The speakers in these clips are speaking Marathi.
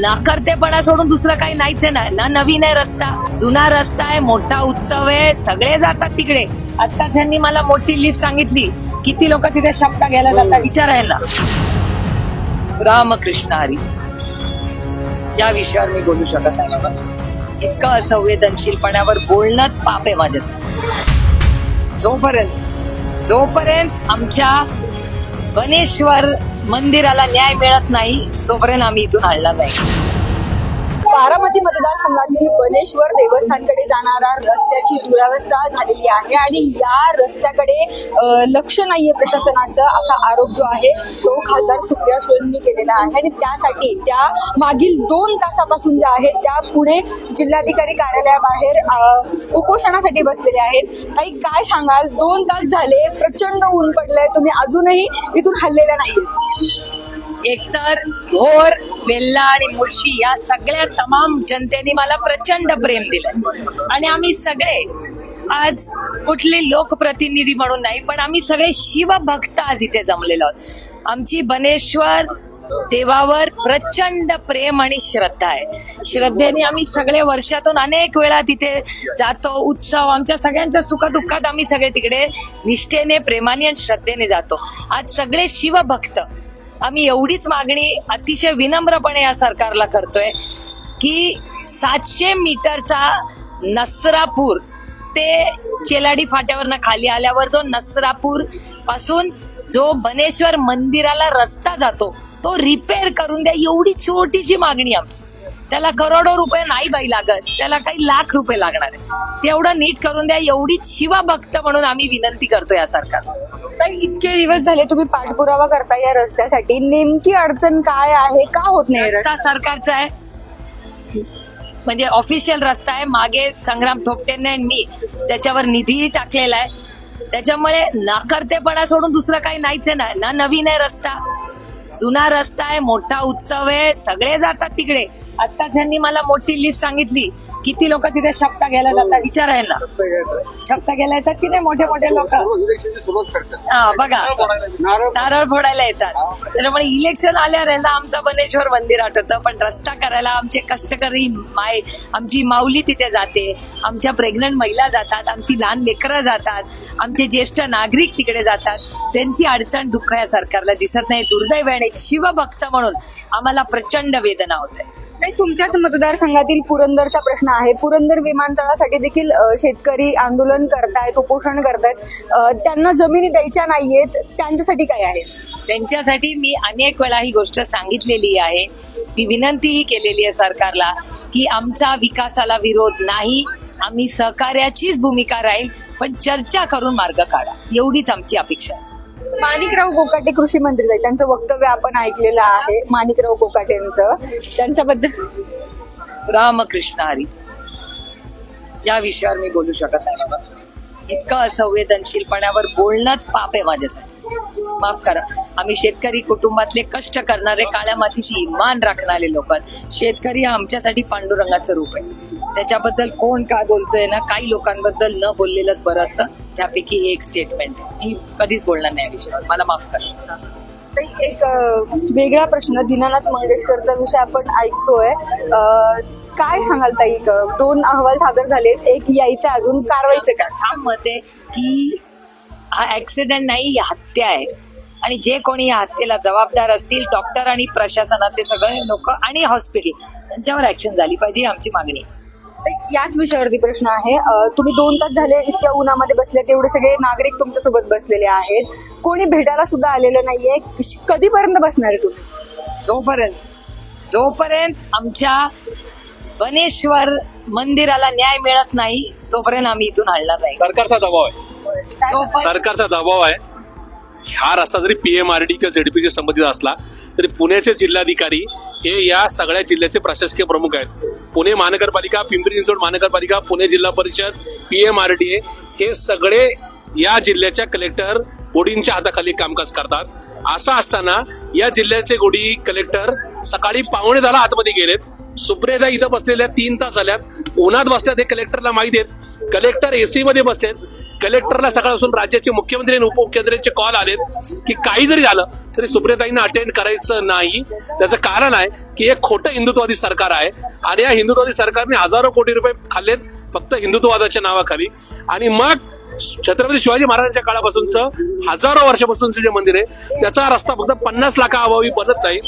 नाकर्तेपणा सोडून दुसरं काही नाहीच आहे ना. ना नवीन आहे रस्ता जुना रस्ता आहे मोठा उत्सव आहे सगळे जातात तिकडे. आता त्यांनी मला मोठी लिस्ट सांगितली. किती लोक तिथे शब्द घ्यायला जातात विचारायला रामकृष्ण हरी. या विषयावर मी बोलू शकत नाही बाबा. इतकं असंवेदनशीलपणावर बोलणंच पाप आहे माझ्यासाठी. जोपर्यंत जोपर्यंत आमच्या गणेश्वर मंदिराला न्याय मिळत नाही तोपर्यंत आम्ही इथून हलणार नाही. बारामती मतदारसंघातील बनेश्वर देवस्थानकडे जाणारा रस्त्याची दुरावस्था झालेली आहे आणि या रस्त्याकडे लक्ष नाहीये प्रशासनाचं असा आरोप जो आहे तो खासदार सुप्रिया सुळेंनी केलेला आहे. आणि त्यासाठी त्या मागील दोन तासापासून ज्या आहेत त्या पुणे जिल्हाधिकारी कार्यालयाबाहेर उपोषणासाठी बसलेल्या आहेत. काही काय सांगाल? दोन तास झाले प्रचंड ऊन पडलंय तुम्ही अजूनही इथून हल्लेला नाही एकतर भोर वेल्ला आणि मुळशी या सगळ्या तमाम जनतेने मला प्रचंड प्रेम दिलं. आणि आम्ही सगळे आज कुठले लोकप्रतिनिधी म्हणून नाही पण आम्ही सगळे शिवभक्त आज इथे जमलेलो आहोत. आमची बनेश्वर देवावर प्रचंड प्रेम आणि श्रद्धा आहे. श्रद्धेने आम्ही सगळे वर्षातून अनेक वेळा तिथे जातो उत्सव आमच्या सगळ्यांच्या सुखदुःखात आम्ही सगळे तिकडे निष्ठेने प्रेमाने आणि श्रद्धेने जातो. आज सगळे शिवभक्त आम्ही एवढीच मागणी अतिशय विनम्रपणे या सरकारला करतोय की सातशे मीटरचा नसरापूर ते चेलाडी फाट्यावरनं खाली आल्यावर जो नसरापूरपासून जो बनेश्वर मंदिराला रस्ता जातो तो रिपेअर करून द्या एवढी छोटीशी मागणी आमची. त्याला करोडो रुपये नाही बाई लागत. त्याला काही लाख रुपये लागणार आहे. तेवढं नीट करून द्या एवढी शिवभक्त म्हणून आम्ही विनंती करतो या सरकारला. ताई इतके दिवस झाले तुम्ही पाठपुरावा करता या रस्त्यासाठी. नेमकी अडचण काय आहे? का होत नाही रस्ता सरकारचा आहे. म्हणजे ऑफिशियल रस्ता आहे. मागे संग्राम थोपटेने आणि मी त्याच्यावर निधीही टाकलेला आहे. त्याच्यामुळे नाकर्तेपणा सोडून दुसरं काही नाहीच आहे ना. ना नवीन आहे रस्ता. जुना रस्ता आहे मोठा उत्सव आहे. सगळे जातात तिकडे. आता त्यांनी मला मोठी लिस्ट सांगितली किती लोक तिथे शब्द घ्यायला जातात विचारायला शब्द घ्यायला. येतात की नाही? मोठे मोठे लोक. हा बघा. नारळ फोडायला येतात. त्याच्यामुळे इलेक्शन आल्यावर आहे ना आमचं बनेश्वर मंदिर आठवतं पण रस्ता करायला आमचे कष्टकरी माय आमची माऊली तिथे जाते. आमच्या प्रेग्नंट महिला जातात आमची लहान लेकरं जातात आमचे ज्येष्ठ नागरिक तिकडे जातात. त्यांची अडचण दुःख या सरकारला दिसत नाही. दुर्दैवाने एक शिवभक्त म्हणून आम्हाला प्रचंड वेदना होते नाही तुमच्याच मतदारसंघातील पुरंदरचा प्रश्न आहे. पुरंदर विमानतळासाठी देखील शेतकरी आंदोलन करतायत उपोषण करतायत. त्यांना जमिनी द्यायच्या नाहीयेत. त्यांच्यासाठी काय आहे? त्यांच्यासाठी मी अनेक वेळा ही गोष्ट सांगितलेली आहे. मी विनंतीही केलेली आहे सरकारला की आमचा विकासाला विरोध नाही. आम्ही सहकार्याचीच भूमिका राहील पण चर्चा करून मार्ग काढा. एवढीच आमची अपेक्षा आहे. माणिकराव कोकाटे कृषी मंत्री आहेत. त्यांचं वक्तव्य आपण ऐकलेलं आहे. माणिकराव कोकाटेंचं त्यांच्याबद्दल? रामकृष्ण हरी. या विषयावर मी बोलू शकत नाही बाबा. इतकं असंवेदनशीलपणावर बोलणंच पाप आहे माझ्यासाठी. माफ करा. आम्ही शेतकरी कुटुंबातले कष्ट करणारे काळ्या मातीची इमान राखणारे लोक आहेत. शेतकरी हा आमच्यासाठी पांडुरंगाचं रूप आहे. त्याच्याबद्दल कोण काय बोलतोय ना काही लोकांबद्दल न बोललेलंच बरं असतं. त्यापैकी हे एक स्टेटमेंट आहे. मी कधीच बोलणार नाही या विषयावर. मला माफ करा. एक वेगळा प्रश्न. दीनानाथ मंगेशकरचा विषय आपण ऐकतोय. काय सांगाल ताई दोन अहवाल सादर झालेत. एक यायचं अजून कारवाईचं काय? ठाम मत आहे की हा ऍक्सिडेंट नाही ही हत्या आहे. आणि जे कोणी या हत्येला जबाबदार असतील डॉक्टर आणि प्रशासनातले सगळे लोक आणि हॉस्पिटल त्यांच्यावर ऍक्शन झाली पाहिजे आमची मागणी. याच विषयावरती प्रश्न आहे. अ, तुम्ही दोन तास झाले इतक्या उन्हामध्ये बसले एवढे सगळे नागरिक तुमच्यासोबत बसलेले आहेत. कोणी भेटायला सुद्धा आलेलं नाहीये. कधीपर्यंत बसणार आहे तुम्ही? जोपर्यंत जोपर्यंत आमच्या गणेश्वर मंदिराला न्याय मिळत नाही तोपर्यंत आम्ही इथून हलणार नाही. सरकारचा दबाव आहे. सरकारचा दबाव आहे. हा रस्ता जरी पीएमआरडी किंवा झेडपीशी संबंधित असला तरी पुण्याचे जिल्हाधिकारी हे या सगळ्या जिल्ह्याचे प्रशासकीय प्रमुख आहेत. पुणे महानगरपालिका पिंपरी चिंचवड महानगरपालिका पुणे जिल्हा परिषद पीएमआरडीए हे सगळे या जिल्ह्याच्या कलेक्टर गोडींच्या हाताखाली कामकाज करतात. असं असताना या जिल्ह्याचे गोडी कलेक्टर सकाळी पावणे दहाला आतमध्ये गेलेत. सुप्रियदा इथं बसलेल्या तीन तास झाल्यात. उन्हात बसल्यात हे कलेक्टरला माहिती आहेत. कलेक्टर एसी मध्ये बसलेत. कलेक्टरला सकाळपासून राज्याचे मुख्यमंत्री आणि उपमुख्यमंत्र्यांचे कॉल आलेत की काही जरी झालं तरी सुप्रियाताईंना अटेंड करायचं नाही. त्याचं कारण आहे की एक खोटं हिंदुत्ववादी सरकार आहे आणि या हिंदुत्ववादी सरकारने हजारो कोटी रुपये खाल्लेत फक्त हिंदुत्ववादाच्या नावाखाली. आणि मग छत्रपती शिवाजी महाराजांच्या काळापासूनचं हजारो वर्षापासूनचं जे मंदिर आहे त्याचा रस्ता फक्त पन्नास लाखाअभावी बनत नाही.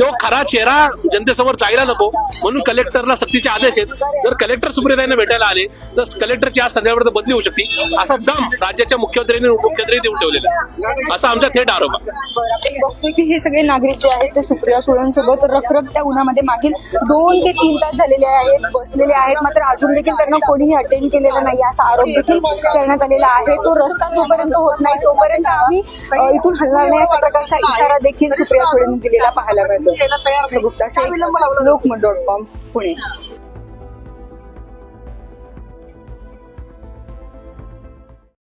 तो खरा चेहरा जनतेसमोर जायला नको. म्हणून कलेक्टरला सक्तीचे आदेश आहेत. जर कलेक्टर सुप्रियाताईंना भेटायला आले तर कलेक्टरची आज संध्याकाळपर्यंत बदली होऊ शकते. असा दम राज्याच्या मुख्यमंत्र्यांनी आणि उपमुख्यमंत्री देऊन ठेवलेला असा आमचा थेट आरोप आहे. बघतोय की हे सगळे नागरिक जे आहेत ते सुप्रिया सुळेंसोबत रखरखत्या उन्हामध्ये मागील दोन ते तीन तास झालेले आहेत बसलेले आहेत. मात्र अजून देखील त्यांना कोणीही अटेंड केलेला नाही असा आरोप देखील करण्यात आलेला आहे. तो रस्ता जोपर्यंत होत नाही तोपर्यंत आम्ही इथून हलणार नाही अशा प्रकारचा इशारा देखील सुप्रिया सोळेंनी दिलेला पाहायला मिळतो सगुस्ता शेख लोकमत डॉट कॉम पुणे.